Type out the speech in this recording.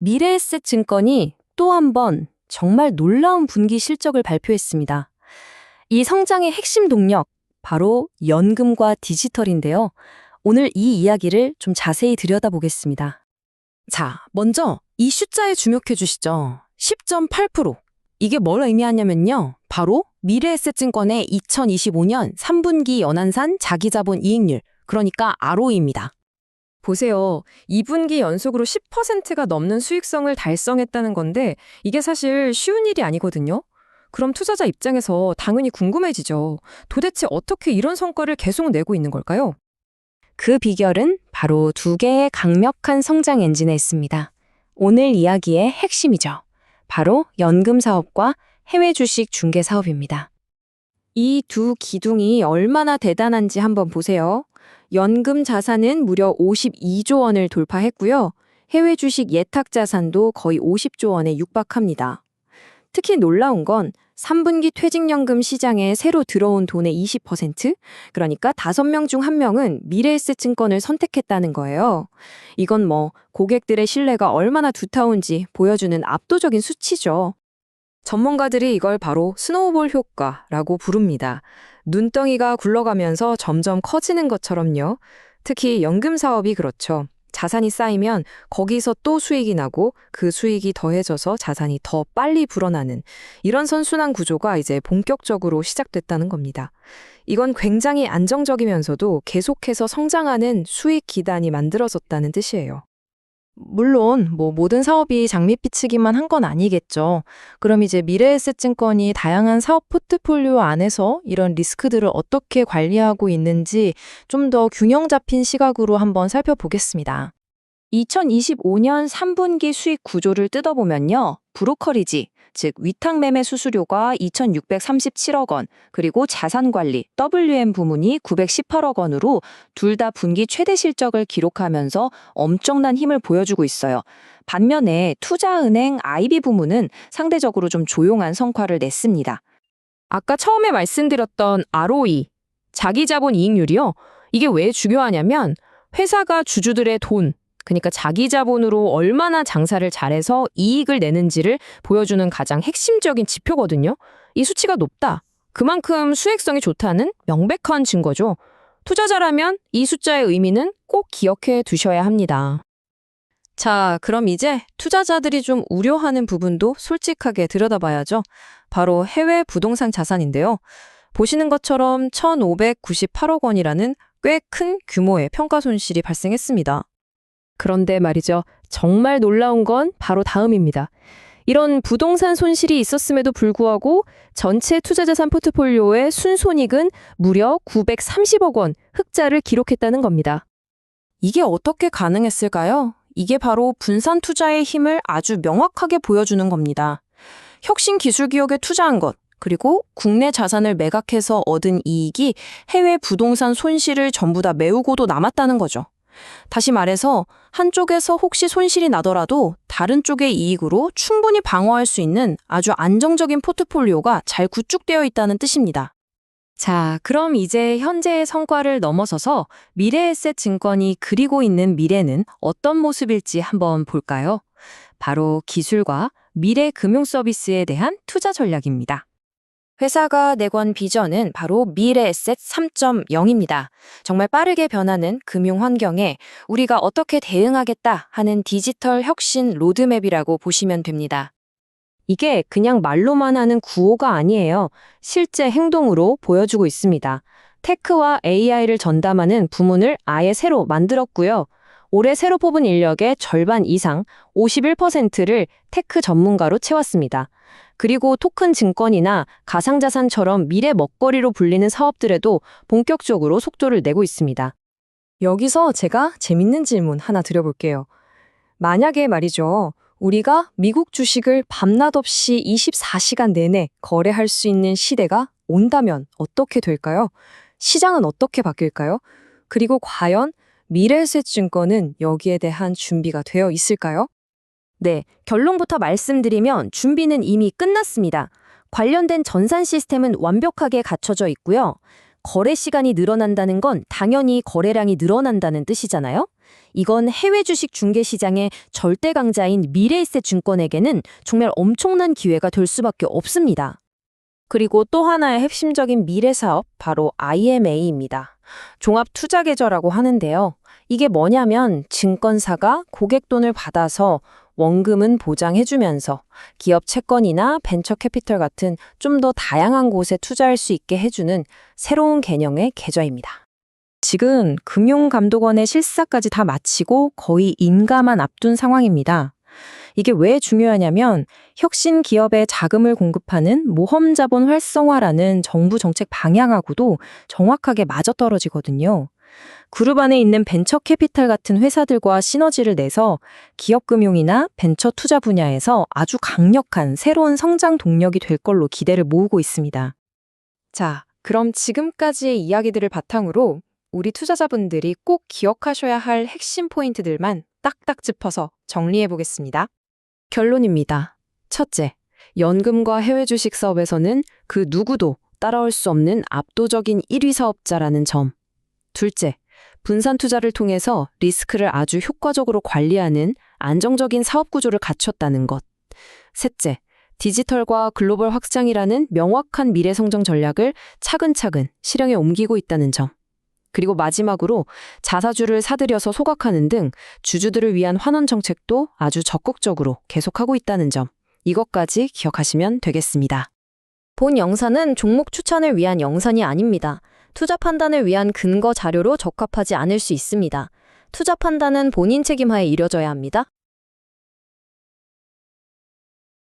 미래에셋 증권이 또 한 번 정말 놀라운 분기 실적을 발표했습니다. 이 성장의 핵심 동력, 바로 연금과 디지털인데요. 오늘 이 이야기를 좀 자세히 들여다보겠습니다. 자, 먼저 이 숫자에 주목해 주시죠. 10.8%. 이게 뭘 의미하냐면요. 바로 미래에셋증권의 2025년 3분기 연한산 자기자본 이익률, 그러니까 ROE입니다. 보세요. 2분기 연속으로 10%가 넘는 수익성을 달성했다는 건데 이게 사실 쉬운 일이 아니거든요. 그럼 투자자 입장에서 당연히 궁금해지죠. 도대체 어떻게 이런 성과를 계속 내고 있는 걸까요? 그 비결은 바로 두 개의 강력한 성장 엔진에 있습니다. 오늘 이야기의 핵심이죠. 바로 연금 사업과 해외 주식 중개 사업입니다. 이 두 기둥이 얼마나 대단한지 한번 보세요. 연금 자산은 무려 52조 원을 돌파했고요. 해외 주식 예탁 자산도 거의 50조 원에 육박합니다. 특히 놀라운 건 3분기 퇴직연금 시장에 새로 들어온 돈의 20%? 그러니까 5명 중 1명은 미래에셋 증권을 선택했다는 거예요. 이건 뭐 고객들의 신뢰가 얼마나 두터운지 보여주는 압도적인 수치죠. 전문가들이 이걸 바로 스노우볼 효과라고 부릅니다. 눈덩이가 굴러가면서 점점 커지는 것처럼요. 특히 연금 사업이 그렇죠. 자산이 쌓이면 거기서 또 수익이 나고 그 수익이 더해져서 자산이 더 빨리 불어나는 이런 선순환 구조가 이제 본격적으로 시작됐다는 겁니다. 이건 굉장히 안정적이면서도 계속해서 성장하는 수익 기단이 만들어졌다는 뜻이에요. 물론 뭐 모든 사업이 장밋빛이기만 한 건 아니겠죠. 그럼 이제 미래에셋증권이 다양한 사업 포트폴리오 안에서 이런 리스크들을 어떻게 관리하고 있는지 좀 더 균형 잡힌 시각으로 한번 살펴보겠습니다. 2025년 3분기 수익 구조를 뜯어보면요. 브로커리지, 즉 위탁 매매 수수료가 2,637억 원, 그리고 자산 관리 WM 부문이 918억 원으로 둘 다 분기 최대 실적을 기록하면서 엄청난 힘을 보여주고 있어요. 반면에 투자은행 IB 부문은 상대적으로 좀 조용한 성과를 냈습니다. 아까 처음에 말씀드렸던 ROE, 자기 자본 이익률이요. 이게 왜 중요하냐면 회사가 주주들의 돈, 그러니까 자기 자본으로 얼마나 장사를 잘해서 이익을 내는지를 보여주는 가장 핵심적인 지표거든요. 이 수치가 높다. 그만큼 수익성이 좋다는 명백한 증거죠. 투자자라면 이 숫자의 의미는 꼭 기억해 두셔야 합니다. 자, 그럼 이제 투자자들이 좀 우려하는 부분도 솔직하게 들여다봐야죠. 바로 해외 부동산 자산인데요. 보시는 것처럼 1,598억 원이라는 꽤 큰 규모의 평가 손실이 발생했습니다. 그런데 말이죠. 정말 놀라운 건 바로 다음입니다. 이런 부동산 손실이 있었음에도 불구하고 전체 투자자산 포트폴리오의 순손익은 무려 930억 원 흑자를 기록했다는 겁니다. 이게 어떻게 가능했을까요? 이게 바로 분산 투자의 힘을 아주 명확하게 보여주는 겁니다. 혁신 기술 기업에 투자한 것, 그리고 국내 자산을 매각해서 얻은 이익이 해외 부동산 손실을 전부 다 메우고도 남았다는 거죠. 다시 말해서 한쪽에서 혹시 손실이 나더라도 다른 쪽의 이익으로 충분히 방어할 수 있는 아주 안정적인 포트폴리오가 잘 구축되어 있다는 뜻입니다. 자, 그럼 이제 현재의 성과를 넘어서서 미래에셋 증권이 그리고 있는 미래는 어떤 모습일지 한번 볼까요? 바로 기술과 미래 금융 서비스에 대한 투자 전략입니다. 회사가 내건 비전은 바로 미래 에셋 3.0입니다. 정말 빠르게 변하는 금융 환경에 우리가 어떻게 대응하겠다 하는 디지털 혁신 로드맵이라고 보시면 됩니다. 이게 그냥 말로만 하는 구호가 아니에요. 실제 행동으로 보여주고 있습니다. 테크와 AI를 전담하는 부문을 아예 새로 만들었고요. 올해 새로 뽑은 인력의 절반 이상, 51%를 테크 전문가로 채웠습니다. 그리고 토큰 증권이나 가상자산처럼 미래 먹거리로 불리는 사업들에도 본격적으로 속도를 내고 있습니다. 여기서 제가 재밌는 질문 하나 드려볼게요. 만약에 말이죠. 우리가 미국 주식을 밤낮 없이 24시간 내내 거래할 수 있는 시대가 온다면 어떻게 될까요? 시장은 어떻게 바뀔까요? 그리고 과연 미래에셋 증권은 여기에 대한 준비가 되어 있을까요? 네, 결론부터 말씀드리면 준비는 이미 끝났습니다. 관련된 전산 시스템은 완벽하게 갖춰져 있고요. 거래 시간이 늘어난다는 건 당연히 거래량이 늘어난다는 뜻이잖아요. 이건 해외 주식 중개 시장의 절대 강자인 미래에셋 증권에게는 정말 엄청난 기회가 될 수밖에 없습니다. 그리고 또 하나의 핵심적인 미래 사업, 바로 IMA입니다. 종합 투자 계좌라고 하는데요. 이게 뭐냐면 증권사가 고객 돈을 받아서 원금은 보장해주면서 기업 채권이나 벤처 캐피털 같은 좀 더 다양한 곳에 투자할 수 있게 해주는 새로운 개념의 계좌입니다. 지금 금융감독원의 실사까지 다 마치고 거의 인가만 앞둔 상황입니다. 이게 왜 중요하냐면 혁신 기업에 자금을 공급하는 모험 자본 활성화라는 정부 정책 방향하고도 정확하게 맞아떨어지거든요. 그룹 안에 있는 벤처 캐피탈 같은 회사들과 시너지를 내서 기업 금융이나 벤처 투자 분야에서 아주 강력한 새로운 성장 동력이 될 걸로 기대를 모으고 있습니다. 자, 그럼 지금까지의 이야기들을 바탕으로 우리 투자자분들이 꼭 기억하셔야 할 핵심 포인트들만 딱딱 짚어서 정리해 보겠습니다. 결론입니다. 첫째, 연금과 해외 주식 사업에서는 그 누구도 따라올 수 없는 압도적인 1위 사업자라는 점. 둘째, 분산 투자를 통해서 리스크를 아주 효과적으로 관리하는 안정적인 사업 구조를 갖췄다는 것. 셋째, 디지털과 글로벌 확장이라는 명확한 미래 성장 전략을 차근차근 실행에 옮기고 있다는 점. 그리고 마지막으로 자사주를 사들여서 소각하는 등 주주들을 위한 환원 정책도 아주 적극적으로 계속하고 있다는 점. 이것까지 기억하시면 되겠습니다. 본 영상은 종목 추천을 위한 영상이 아닙니다. 투자 판단을 위한 근거 자료로 적합하지 않을 수 있습니다. 투자 판단은 본인 책임하에 이뤄져야 합니다.